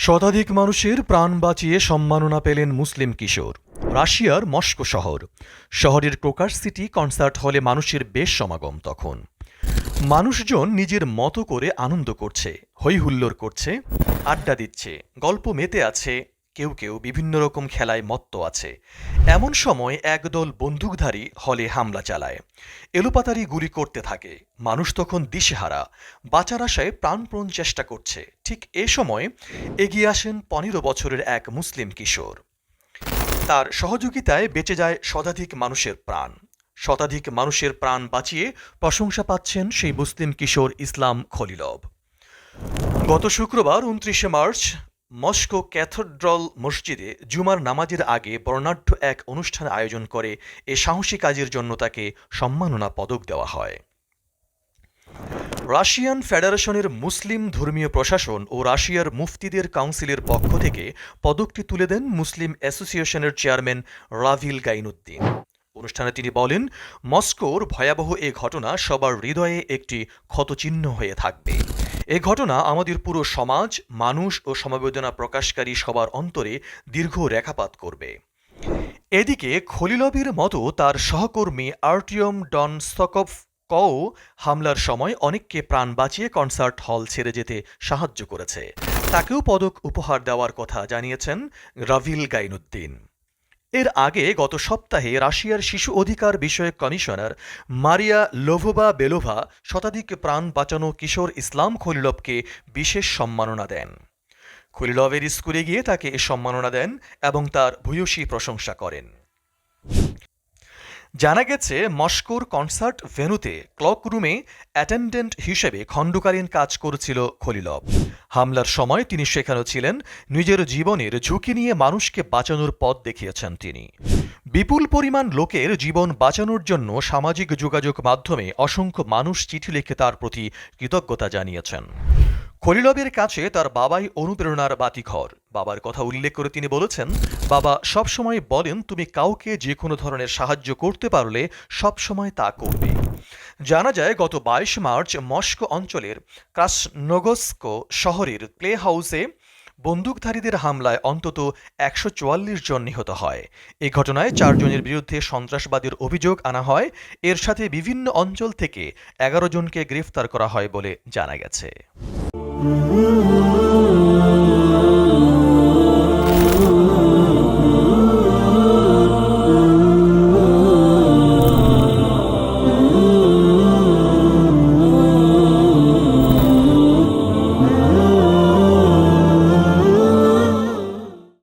শতাধিক মানুষের প্রাণ বাঁচিয়ে সম্মাননা পেলেন মুসলিম কিশোর। রাশিয়ার মস্কো শহর। শহরের ক্রোকার সিটি কনসার্ট হলে মানুষের বেশ সমাগম তখন। মানুষজন নিজের মতো করে আনন্দ করছে হৈহুল্লোর করছে, আড্ডা দিচ্ছে, গল্প মেতে আছে কেউ কেউ বিভিন্ন রকম খেলায় মত্ত আছে। এমন সময় একদল বন্দুকধারী হলে হামলা চালায়। এলোপাতারি গুলি করতে থাকে। মানুষ তখন দিশেহারা। বাঁচার আশায় প্রাণপ্রণ চেষ্টা করছে। ঠিক এ সময় এগিয়ে আসেন পনেরো বছরের এক মুসলিম কিশোর। তার সহযোগিতায় বেঁচে যায় শতাধিক মানুষের প্রাণ। শতাধিক মানুষের প্রাণ বাঁচিয়ে প্রশংসা পাচ্ছেন সেই মুসলিম কিশোর ইসলাম খলিলব গত শুক্রবার উনত্রিশে মার্চ মস্কো ক্যাথেড্রাল মসজিদে জুমার নামাজের আগে বর্ণাঢ্য এক অনুষ্ঠান আয়োজন করে এ সাহসী কাজের জন্য তাকে সম্মাননা পদক দেওয়া হয়। রাশিয়ান ফেডারেশনের মুসলিম ধর্মীয় প্রশাসন ও রাশিয়ার মুফতিদের কাউন্সিলের পক্ষ থেকে পদকটি তুলে দেন মুসলিম অ্যাসোসিয়েশনের চেয়ারম্যান রাভিল গাইনুদ্দিন। অনুষ্ঠানে তিনি বলেন, মস্কোর ভয়াবহ এ ঘটনা সবার হৃদয়ে একটি ক্ষতচিহ্ন হয়ে থাকবে। এ ঘটনা আমাদের পুরো সমাজ, মানুষ ও সমবেদনা প্রকাশকারী সবার অন্তরে দীর্ঘ রেখাপাত করবে। এদিকে খলিলবির মতো তার সহকর্মী আর্টিয়ম ডন সকফ কও হামলার সময় অনেককে প্রাণ বাঁচিয়ে কনসার্ট হল ছেড়ে যেতে সাহায্য করেছে। তাকেও পদক উপহার দেওয়ার কথা জানিয়েছেন রাভিল গাইনুদ্দিন এর আগে গত সপ্তাহে রাশিয়ার শিশু অধিকার বিষয়ক কমিশনার মারিয়া লোভোবা বেলোভা শতাধিক প্রাণ বাঁচানো কিশোর ইসলাম খলিলভকে বিশেষ সম্মাননা দেন। খলিলভের স্কুলে গিয়ে তাকে সম্মাননা দেন এবং তার ভূয়সী প্রশংসা করেন। জানা গেছে, মস্কোর কনসার্ট ভেন্যুতে ক্লক রুমে অ্যাটেন্ডেন্ট হিসেবে খণ্ডকালীন কাজ করেছিল খলিলভ। হামলার সময় তিনি সেখানে ছিলেন, নিজের জীবনের ঝুঁকি নিয়ে মানুষকে বাঁচানোর পথ দেখিয়েছেন তিনি। বিপুল পরিমাণ লোকের জীবন বাঁচানোর জন্য সামাজিক যোগাযোগ মাধ্যমে অসংখ্য মানুষ চিঠি লিখে তার প্রতি কৃতজ্ঞতা জানিয়েছেন। খলিলবের কাছে তার বাবাই অনুপ্রেরণার বাতিঘর। বাবার কথা উল্লেখ করে তিনি বলেছেন, বাবা সবসময় বলেন, তুমি কাউকে যে কোনো ধরনের সাহায্য করতে পারলে সবসময় তা করবে। জানা যায়, গত বাইশ মার্চ মস্কো অঞ্চলের ক্রাসনগস্কো শহরের প্লে হাউসে বন্দুকধারীদের হামলায় অন্তত একশো চুয়াল্লিশ জন নিহত হয়। এই ঘটনায় চারজনের বিরুদ্ধে সন্ত্রাসবাদের অভিযোগ আনা হয়। এর সাথে বিভিন্ন অঞ্চল থেকে এগারো জনকে গ্রেফতার করা হয় বলে জানা গেছে। Ooh.